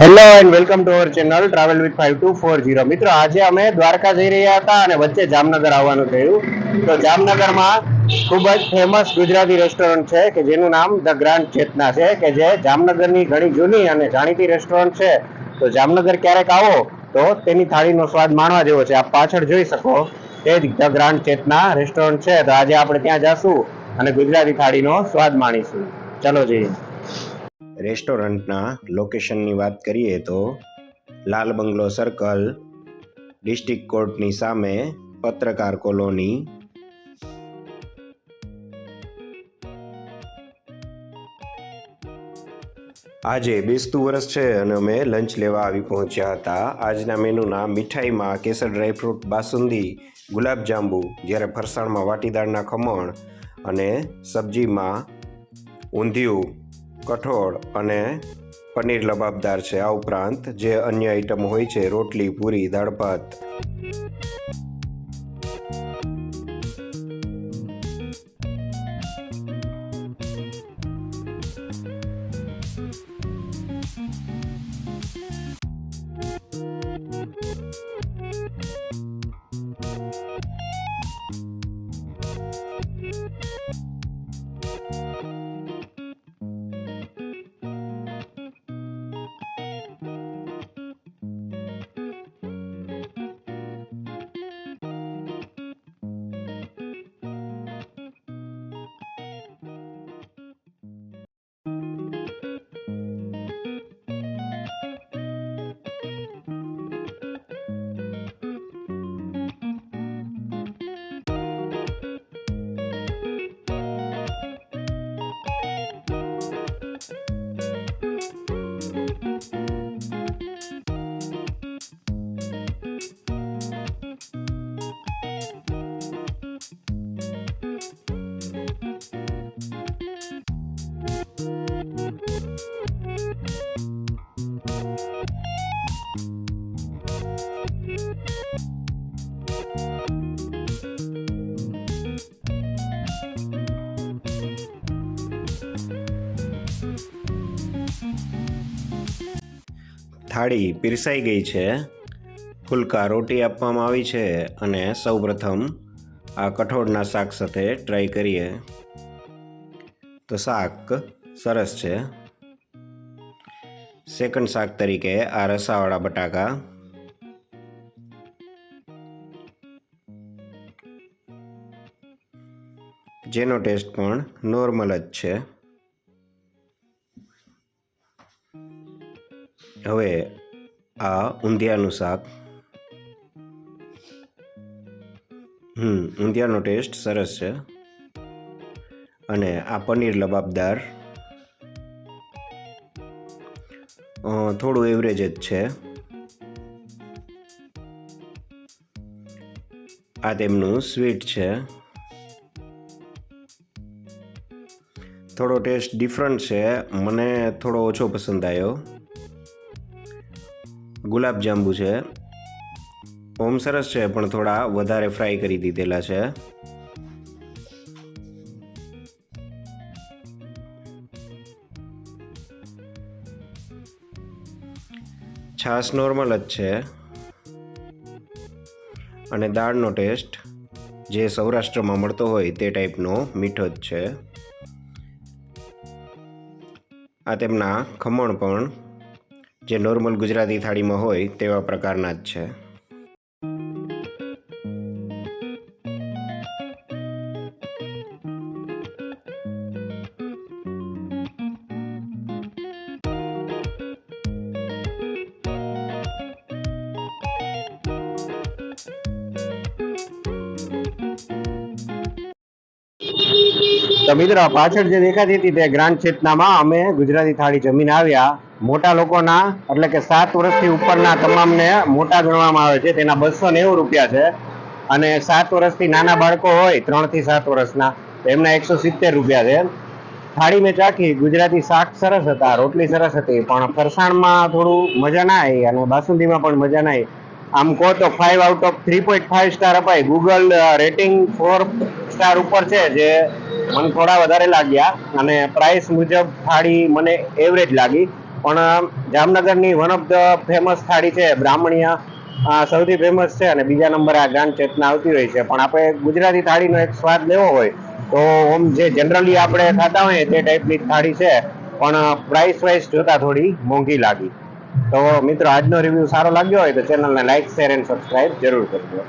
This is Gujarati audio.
Hello and welcome to our channel travel with five two four zero મિત્રો, આજે અમે દ્વારકા જઈ રહ્યા હતા અને વચ્ચે જામનગર આવવાનું થયું. તો જામનગરમાં ખૂબ જ ફેમસ ગુજરાતી રેસ્ટોરન્ટ છે કે જેનું નામ ધ ગ્રાન્ડ ચેતના છે, કે જે જામનગરની ઘણી જૂની અને જાણીતી રેસ્ટોરન્ટ છે. તો જામનગર ક્યારેક આવો, તો તેની થાળીનો સ્વાદ માણવા જેવો છે. આપ પાછળ જોઈ શકો, તે જ ધ ગ્રાન્ડ ચેતના રેસ્ટોરન્ટ છે. તો આજે આપણે ત્યાં જાશું અને ગુજરાતી થાળીનો સ્વાદ માણીશું. ચલો જઈએ. રેસ્ટોરન્ટના લોકેશનની વાત કરીએ તો લાલ બંગલો સર્કલ, ડિસ્ટ્રિક્ટ કોર્ટની સામે પત્રકાર કોલોની. આજે બેસતું વર્ષ છે અને અમે લંચ લેવા આવી પહોંચ્યા હતા. આજના મેનુના મીઠાઈમાં કેસર ડ્રાયફ્રૂટ બાસુંદી ગુલાબજાંબુ જ્યારે ફરસાણમાં વાટીદાળના ખમણ અને સબ્જીમાં ઊંધિયું કઠોળ અને પનીર લબાબદાર છે. આ ઉપરાંત જે અન્ય આઈટમ હોય છે, રોટલી, પૂરી, દાળ ભાત. થાળી પીરસાઈ ગઈ છે. ફુલકા રોટી આપવામાં આવી છે અને સૌપ્રથમ આ કઠોળના શાક સાથે ટ્રાય કરીએ. તો શાક સરસ છે. સેકન્ડ શાક તરીકે આ રસાવાળા બટાકા. જેનો ટેસ્ટ પણ નોર્મલ જ છે. હવે આ ઊંધિયાનું શાક. હમ, ઊંધિયાનો ટેસ્ટ સરસ છે. અને આ પનીર લબાબદાર. થોડું એવરેજ જ છે. આ તેમનું સ્વીટ છે. થોડો ટેસ્ટ ડિફરન્ટ છે. મને થોડો ઓછો પસંદ આવ્યો. ગુલાબ જાંબુ છે. ઓમ સરસ છે, પણ થોડા વધારે ફ્રાય કરી દીધેલા છે. છાશ નોર્મલ જ છે. અને દાળનો ટેસ્ટ જે સૌરાષ્ટ્રમાં મળતો હોય તે ટાઈપનો મીઠો જ છે. આ તેમના ખમણ પણ જે નોર્મલ ગુજરાતી થાળીમાં હોય તેવા પ્રકારના જ છે. તો પાછળ જે દેખાતી હતી તે ગ્રાન્ડ ચેતનામાં અમે ગુજરાતી થાળી જમીન આવ્યા. મોટા લોકોના, એટલે કે સાત વર્ષથી ઉપરના તમામને મોટા ગણવામાં આવે છે. તેના બસો નેવું રૂપિયા છે. અને સાત વર્ષથી નાના બાળકો હોય, ત્રણથી સાત વર્ષના એમના એકસો સિત્તેર રૂપિયા છે. થાળી મેં ચાખી, ગુજરાતી શાક સરસ હતા, રોટલી સરસ હતી, પણ ફરસાણમાં થોડું મજા ના આવી અને બાસુંદીમાં પણ મજા ના આવી. આમ કહો તો five out of three point five star અપાય ગૂગલ રેટિંગ ફોર સ્ટાર ઉપર છે, જે મને થોડા વધારે લાગ્યા. અને પ્રાઇસ મુજબ થાળી મને એવરેજ લાગી. પણ જામનગરની વન ઓફ ધ ફેમસ થાળી છે, બ્રાહ્મણીયા સૌથી ફેમસ છે અને બીજા નંબર આ ગાન ચેતના આવતી હોય છે. પણ આપણે ગુજરાતી થાળીનો એક સ્વાદ લેવો હોય, તો ઓમ જે જનરલી આપણે ખાતા હોઈએ તે ટાઈપની થાળી છે. પણ પ્રાઇસ વાઇઝ જોતા થોડી મોંઘી લાગી. તો મિત્રો, આજનો રિવ્યૂ સારો લાગ્યો હોય તો ચેનલને લાઇક શેર એન્ડ સબસ્ક્રાઇબ જરૂર કરજો.